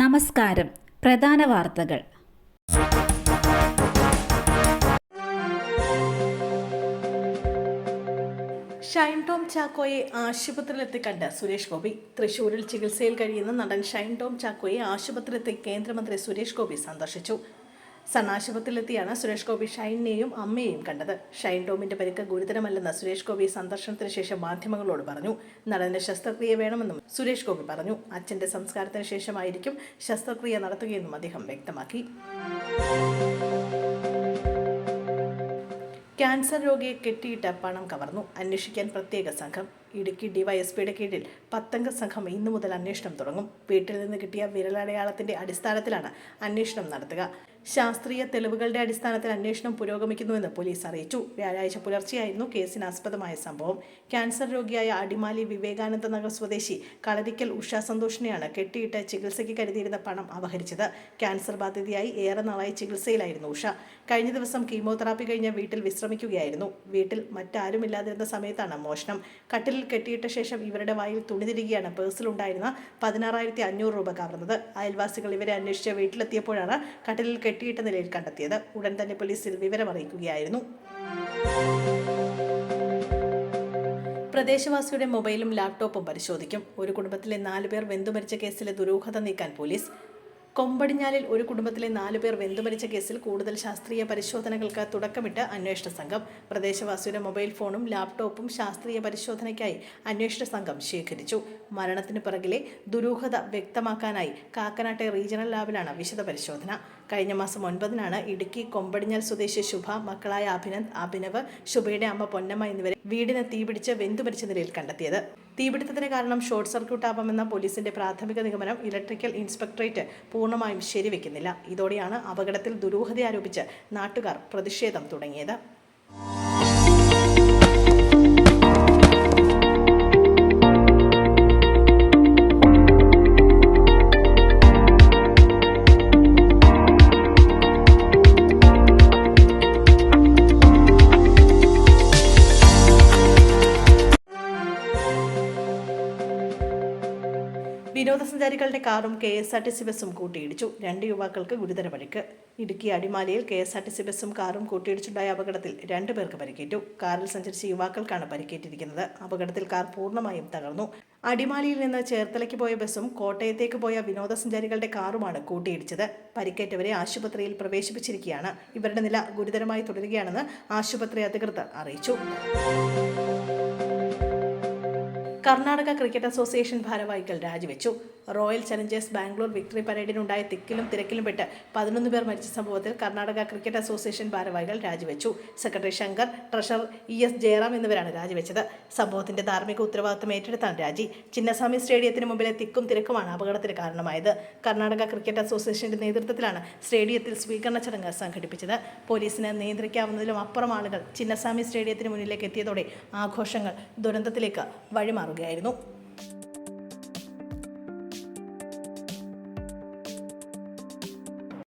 നമസ്കാരം. പ്രധാന വാർത്തകൾ. ഷൈൻ ടോം ചാക്കോയെ ആശുപത്രിയിലെത്തി കണ്ട സുരേഷ് ഗോപി. തൃശൂരിൽ ചികിത്സയിൽ കഴിയുന്ന നടൻ ഷൈൻ ടോം ചാക്കോയെ ആശുപത്രിയിലെത്തി കേന്ദ്രമന്ത്രി സുരേഷ് ഗോപി സന്ദർശിച്ചു. സൺ ആശുപത്രിയിലെത്തിയാണ് സുരേഷ് ഗോപി ഷൈനെയും അമ്മയെയും കണ്ടത്. ഷൈൻ ടോമിന്റെ പരിക്ക് ഗുരുതരമല്ലെന്ന് സുരേഷ് ഗോപി സന്ദർശനത്തിന് ശേഷം മാധ്യമങ്ങളോട് പറഞ്ഞു. നടന്റെ ശസ്ത്രക്രിയ വേണമെന്നും സുരേഷ് ഗോപി പറഞ്ഞു. അച്ഛന്റെ സംസ്കാരത്തിന് ശേഷമായിരിക്കും ശസ്ത്രക്രിയ നടത്തുകയെന്നും അദ്ദേഹം വ്യക്തമാക്കി. ക്യാൻസർ രോഗിയെ കെട്ടിയിട്ട് പണം കവർന്നു. അന്വേഷിക്കാൻ പ്രത്യേക സംഘം. ഇടുക്കി ഡിവൈഎസ്പിയുടെ കീഴിൽ പത്തംഗ സംഘം ഇന്നു മുതൽ അന്വേഷണം തുടങ്ങും. വീട്ടിൽ നിന്ന് കിട്ടിയ വിരലടയാളത്തിന്റെ അടിസ്ഥാനത്തിലാണ് അന്വേഷണം നടത്തുക. ശാസ്ത്രീയ തെളിവുകളുടെ അടിസ്ഥാനത്തിൽ അന്വേഷണം പുരോഗമിക്കുന്നുവെന്ന് പോലീസ് അറിയിച്ചു. വ്യാഴാഴ്ച പുലർച്ചെയായിരുന്നു കേസിന് ആസ്പദമായ സംഭവം. ക്യാൻസർ രോഗിയായ അടിമാലി വിവേകാനന്ദ നഗർ സ്വദേശി കളരിക്കൽ ഉഷ സന്തോഷിനെയാണ് കെട്ടിയിട്ട് ചികിത്സയ്ക്ക് കരുതിയിരുന്ന പണം അപഹരിച്ചത്. ക്യാൻസർ ബാധിതയായി ഏറെ നാളായി ചികിത്സയിലായിരുന്നു ഉഷ. കഴിഞ്ഞ ദിവസം കീമോതെറാപ്പി കഴിഞ്ഞ വീട്ടിൽ വിശ്രമിക്കുകയായിരുന്നു. വീട്ടിൽ മറ്റാരുമില്ലാതിരുന്ന സമയത്താണ് മോഷണം. കട്ടിലിൽ കെട്ടിയിട്ട ശേഷം ഇവരുടെ വായിൽ തുണി തിരികെയാണ് പേഴ്സിലുണ്ടായിരുന്ന പതിനാറായിരത്തി അഞ്ഞൂറ് രൂപ കവർന്നത്. അയൽവാസികൾ ഇവരെ അന്വേഷിച്ച് വീട്ടിലെത്തിയപ്പോഴാണ് കട്ടിലിൽ കെട്ടിയിട്ട നിലയിൽ കണ്ടെത്തിയത്. ഉടൻ തന്നെ പോലീസിൽ വിവരം അറിയിക്കുകയായിരുന്നു പ്രദേശവാസിയുടെ മൊബൈലും ലാപ്ടോപ്പും പരിശോധിക്കും. ഒരു കുടുംബത്തിലെ നാലുപേർ വെന്തുമരിച്ച കേസിലെ ദുരൂഹത നീക്കാൻ പോലീസ് കൊമ്പടിഞ്ഞാലിൽ ഒരു കുടുംബത്തിലെ നാലു പേർ വെന്തുമരിച്ച കേസിൽ കൂടുതൽ ശാസ്ത്രീയ പരിശോധനകൾക്ക് തുടക്കമിട്ട് അന്വേഷണ സംഘം. പ്രദേശവാസിയുടെ മൊബൈൽ ഫോണും ലാപ്ടോപ്പും ശാസ്ത്രീയ പരിശോധനയ്ക്കായി അന്വേഷണ സംഘം ശേഖരിച്ചു. മരണത്തിന് പിറകിലെ ദുരൂഹത വ്യക്തമാക്കാനായി കാക്കനാട്ടെ റീജിയണൽ ലാബിലാണ് വിശദ പരിശോധന. കഴിഞ്ഞ മാസം ഒൻപതിനാണ് ഇടുക്കി കൊമ്പടിഞ്ഞാൽ സ്വദേശി ശുഭ മക്കളായ അഭിനന്ദ് അഭിനവ് ശുഭയുടെ അമ്മ പൊന്നമ്മ എന്നിവരെ വീടിന് തീപിടിച്ച് വെന്തുമരിച്ച നിലയിൽ കണ്ടെത്തിയത്. തീപിടുത്തത്തിന് കാരണം ഷോർട്ട് സർക്യൂട്ട് ആവാമെന്ന പോലീസിന്റെ പ്രാഥമിക നിഗമനം ഇലക്ട്രിക്കൽ ഇൻസ്പെക്ടറേറ്റ് പൂർണമായും ശരിവെക്കുന്നില്ല. ഇതോടെയാണ് അപകടത്തിൽ ദുരൂഹത ആരോപിച്ച് നാട്ടുകാർ പ്രതിഷേധം തുടങ്ങിയത്. വിനോദസഞ്ചാരികളുടെ കാറും K S R T C ബസ്സും കൂട്ടിയിടിച്ചു. രണ്ട് യുവാക്കൾക്ക് ഗുരുതര പരിക്ക് ഇടുക്കി അടിമാലിയിൽ K S R T C ബസ്സും കാറും കൂട്ടിയിടിച്ചുണ്ടായ അപകടത്തിൽ രണ്ടു പേർക്ക് പരിക്കേറ്റു. കാറിൽ സഞ്ചരിച്ച യുവാക്കൾക്കാണ് പരിക്കേറ്റിരിക്കുന്നത്. അപകടത്തിൽ കാർ പൂർണമായും തകർന്നു. അടിമാലിയിൽ നിന്ന് ചേർത്തലയ്ക്ക് പോയ ബസ്സും കോട്ടയത്തേക്ക് പോയ വിനോദസഞ്ചാരികളുടെ കാറുമാണ് കൂട്ടിയിടിച്ചത്. പരിക്കേറ്റവരെ ആശുപത്രിയിൽ പ്രവേശിപ്പിച്ചിരിക്കുകയാണ്. ഇവരുടെ നില ഗുരുതരമായി തുടരുകയാണെന്ന് ആശുപത്രി അധികൃതർ അറിയിച്ചു. കർണാടക ക്രിക്കറ്റ് അസോസിയേഷൻ ഭാരവാഹികൾ രാജിവെച്ചു. റോയൽ ചലഞ്ചേഴ്സ് ബാംഗ്ലൂർ വിക്ടറി പരേഡിനുണ്ടായ തിക്കിലും തിരക്കിലും പെട്ട് പതിനൊന്ന് പേർ മരിച്ച സംഭവത്തിൽ കർണാടക ക്രിക്കറ്റ് അസോസിയേഷൻ ഭാരവാഹികൾ രാജിവെച്ചു. Secretary Shankar treasurer E S Jayaram എന്നിവരാണ് രാജിവെച്ചത്. സംഭവത്തിന്റെ ധാർമ്മിക ഉത്തരവാദിത്വം ഏറ്റെടുത്താണ് രാജി. ചിന്നസ്വാമി സ്റ്റേഡിയത്തിന് മുമ്പിലെ തിക്കും തിരക്കുമാണ് അപകടത്തിന് കാരണമായത്. കർണാടക ക്രിക്കറ്റ് അസോസിയേഷന്റെ നേതൃത്വത്തിലാണ് സ്റ്റേഡിയത്തിൽ സ്വീകരണ ചടങ്ങ് സംഘടിപ്പിച്ചത്. പോലീസിന് നിയന്ത്രിക്കാവുന്നതിലും അപ്പുറം ആളുകൾ ചിന്നസ്വാമി സ്റ്റേഡിയത്തിന് മുന്നിലേക്ക് എത്തിയതോടെ ആഘോഷങ്ങൾ ദുരന്തത്തിലേക്ക് 出会えるの。